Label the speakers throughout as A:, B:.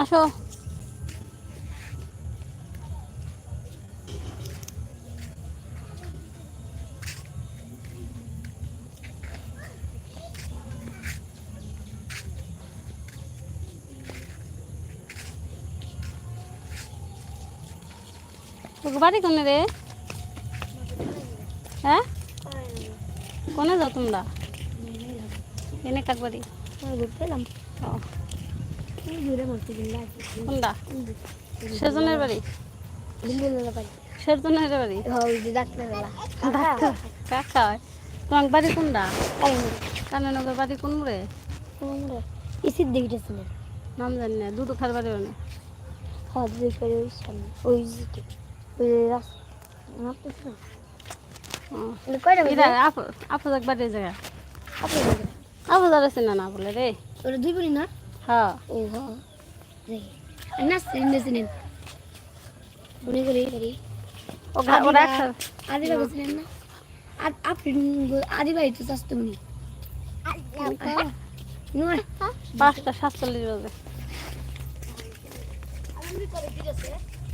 A: আসো। বাড়ি কোনে রে? হ্যাঁ? কোনে যাও তোমরা? এনে কাক বাড়ি?
B: ঘুরতে এলাম।
A: কোনটা? সেজনের বাড়ি? সেজনের বাড়ি? কাকা তোমার বাড়ি কোনটা? কানানগর বাড়ি কোন রে?
B: ইসির
A: নাম জানি না দুটো খার বাড়ি
B: হ্যাঁ ওই সামনে রাস্তা?
A: আপু আপু যাক জায়গা
B: বলেন।
A: আপু যারা চিনা না বলে রে?
B: ওরা দুই বোনই না? আদি বাবা ছিলেন না আপনি আদি বাড়ি তো
A: পাঁচটা সাতচল্লিশ বাজে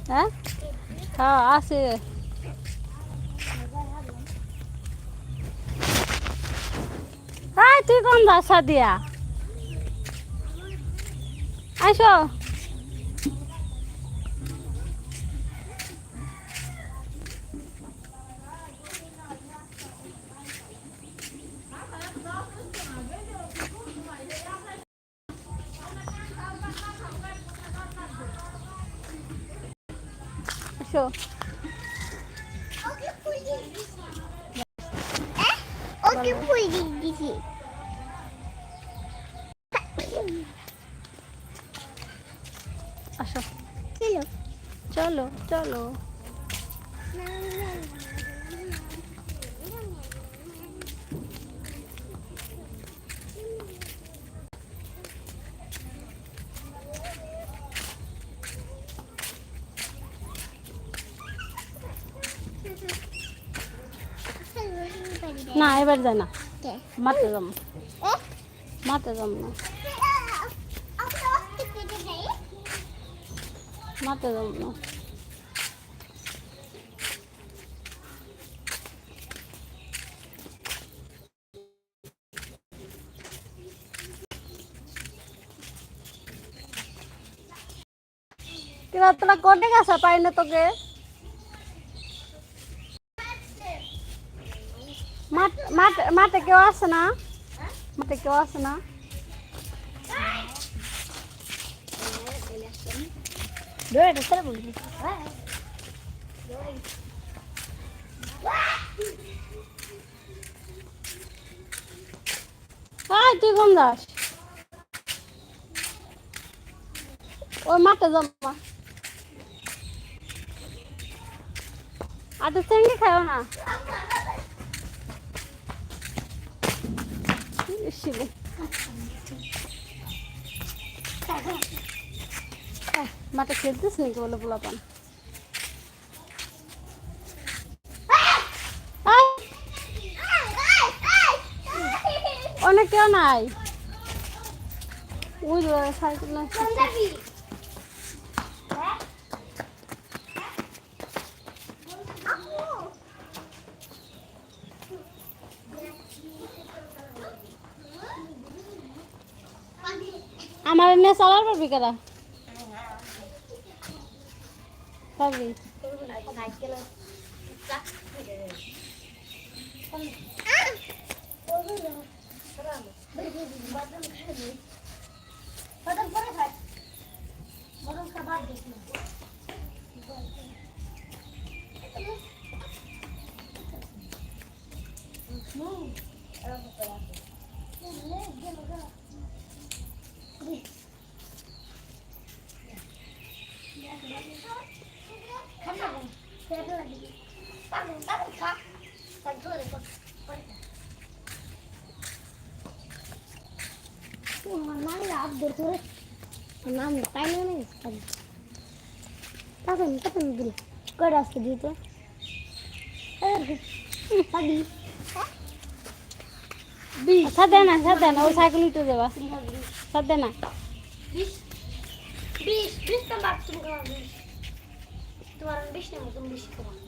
A: হ্যাঁ হ্যাঁ আছে তুই কোন যাস সাদিয়া আসো। আসো।
B: ওকে ফুল দিছি
A: আসো
B: চলো
A: চলো চলো। না এবার যায় না। মারতে যাম। মারতে যাম না। মারতে যাম না। তোরা কোনে গেছে পাই না তোকে? মাঠ কেউ আসে না? মাঠে কেউ আসে না? তুই কোন যাস ওই মাঠে জমা তো চেঙ্গি খাও না। মাঠে খেলতেছ নাকি বলে পোলাপান? অনেক কেউ নাই। ওই সাইকেল না আমার এনে চালার পারবি কারা পারবি?
B: নাম কয়টা আসতে দিত
A: সাথে না সাথে না ও সাইকেল উঠে যাবা সাথে না
B: বিশ বিশ নাম্বার তুমি তোমার তুমি বিশ খাওয়া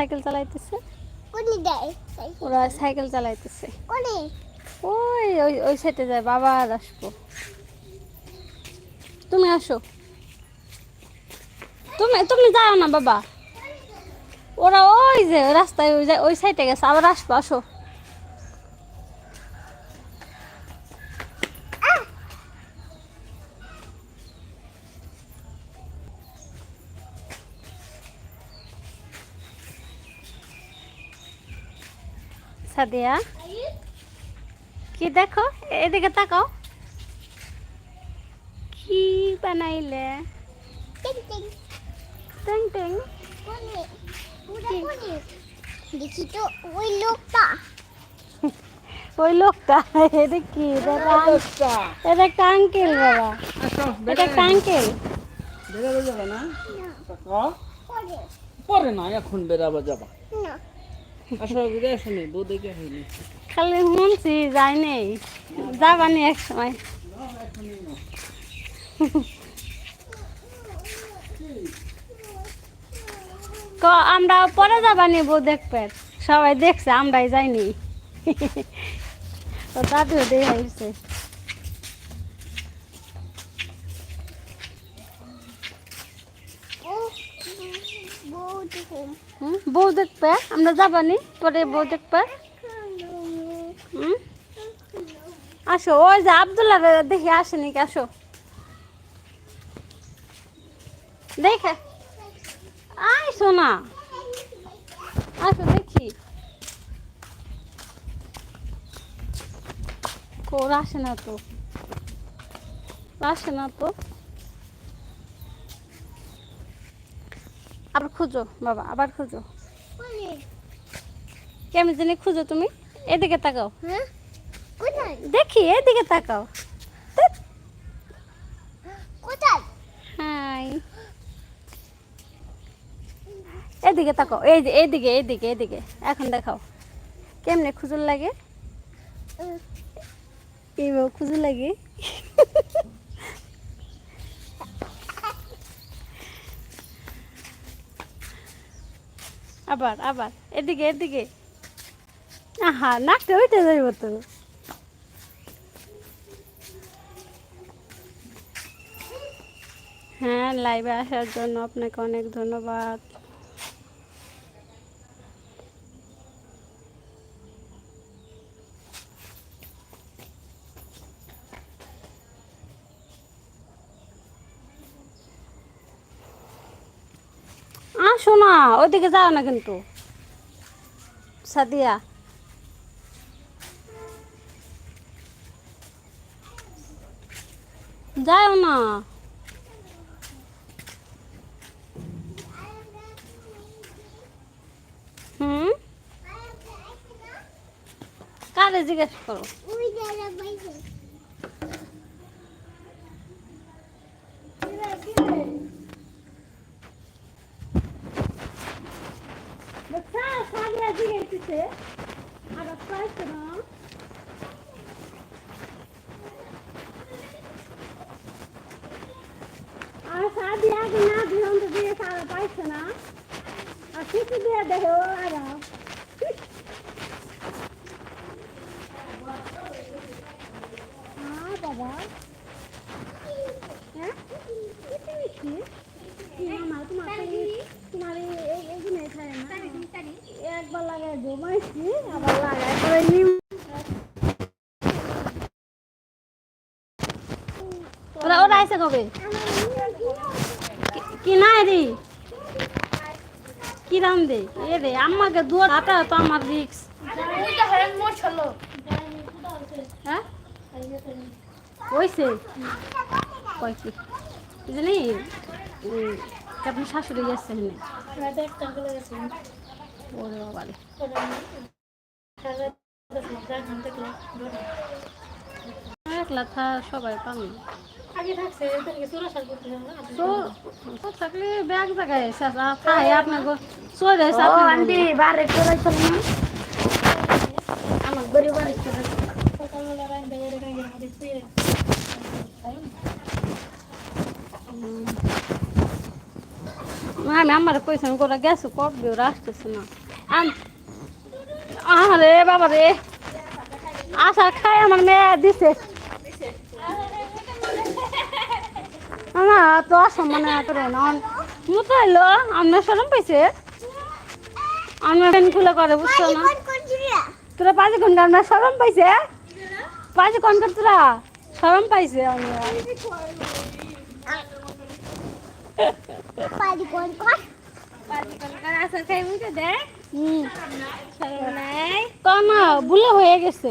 A: সাইকেল চালাইতেছে? ওরা সাইকেল চালাইতেছে।
B: কোনি?
A: ওই ওই ওই সাইডে যায় বাবা আর আসব। তুমি আসো। তুমি তুমি যাও না বাবা। ওরা ওই যে রাস্তায় ওই ওই সাইডে গেছে আবার আসব আসো। সাদিয়া কি দেখো? এদিকে তাকাও। কি বানাইলে?
B: টিং টিং
A: ট্যাং ট্যাং।
B: কোনি পুরা কোনি দেখি তো ওই লোকটা।
A: ওই লোকটা এটা কি এটা একটা আঙ্কেল বাবা। এটা একটা আঙ্কেল।
C: বেরাবে যাবে না? পরে। না এখন বেরাবে যাবা।
B: না।
A: খালি শুনছি, যাই নেই। যাবানি এক সময়। আমরা পরে যাবানি বউ দেখবে? সবাই দেখছে, আমরাই যাইনি। ও দাদু দিয়ে
B: বউ
A: দেখবে? আমরা যাবানি? পরে বউ দেখবে? আসো, ওই যে আবদুল্লাহ দেখে আসেনি কি? আসো। দেখে। আয় সোনা। আসো, দেখি। কোর, আসে না তো। আসে না তো। খুঁজো বাবা আবার খুঁজো। কেমন জানি খুঁজো তুমি? এদিকে তাকাও।
B: হ্যাঁ?
A: দেখি এদিকে তাকাও। এদিকে তাকাও এই যে এইদিকে এইদিকে এইদিকে এখন দেখাও। কেমনে খুজুর লাগে? এইভাবে খুজুর লাগে? আবার আবার, এদিকে এদিকে। আহা, নাকটা ওইটা যাইব তো। হ্যাঁ লাইভে আসার জন্য আপনাকে অনেক ধন্যবাদ। আসো না ওইদিকে যাও না কিন্তু। সাদিয়া। যাও না। হুম? কারে জিজ্ঞেস করো
B: ওই দাদা বাইরে
A: দেখছা সাদিয়া জিজ্ঞেসিছে আবার পাইছে না আর সাদিয়া আগে না দিলাম তো দিয়ে সারা পাইছে না আর কিছু দিয়ে দেখো আর হ্যাঁ বাবা হ্যাঁ কি মিষ্টি আমার তোমার তোমার এই এইগুলো খায় না একবার লাগায় জমাইছি আবার লাগায় করে নিম ওরা ওরা আইসে কবে? কি- কি নাই রে? কি রাম দে? এ রে, আমাকে দুয়ার হাঁটা তো আমার রিক্স হ্যাঁ? হয়েছে কয় জানি আপনার শাশুড়ি গেছে হেনে ওরে বাবারে একলা সবাই পামি। থাকলে ব্যাগ জায়গায় খাই আপনার চলে
B: বারে চলে না? আমার গরিব বারে
A: আমি আমার কইছেন করে গেছো করবে ওরা আসতেছে না। আম আরে বাবা রে আশা খাই আমার মেয়ে দিছে। না তো অসম্মান করে না মতো এলো আপনার সরম পাইছে। আমরা খুলে করে বুঝছ না। তোরা পাঁচ ঘণ্টা আমরা সরম পাইছে। পাঁচ ঘণ্টা তোরা? সরম পাইছে আমরা। কমা বুলে হয়ে গেছে।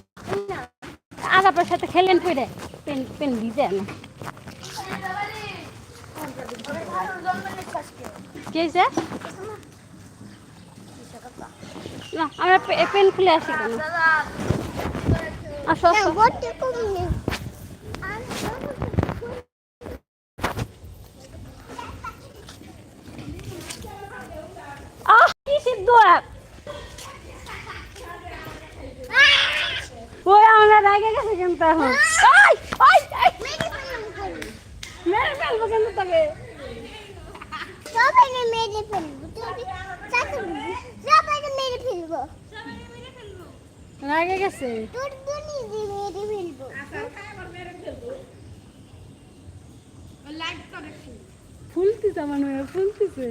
A: আগাপের সাথে খেলেন পড়ে পেন পেন দিতে না যে না, আমরা পেন খুলে আসি কেন? আসো আসো
B: বলতে কমনি
A: আহ কি সিদ্ধ ওই আমরা রাগে আই আই মেরে ফেলব কিন্তু তোকে।
B: সবাই মেরে ফেলব তুই মেরে ফেলব।
A: রাগে গেছে?
B: তোর তো নিজে মেরে ফেলব।
A: ফুলতিছে আমার মেয়ে ফুলতিছে।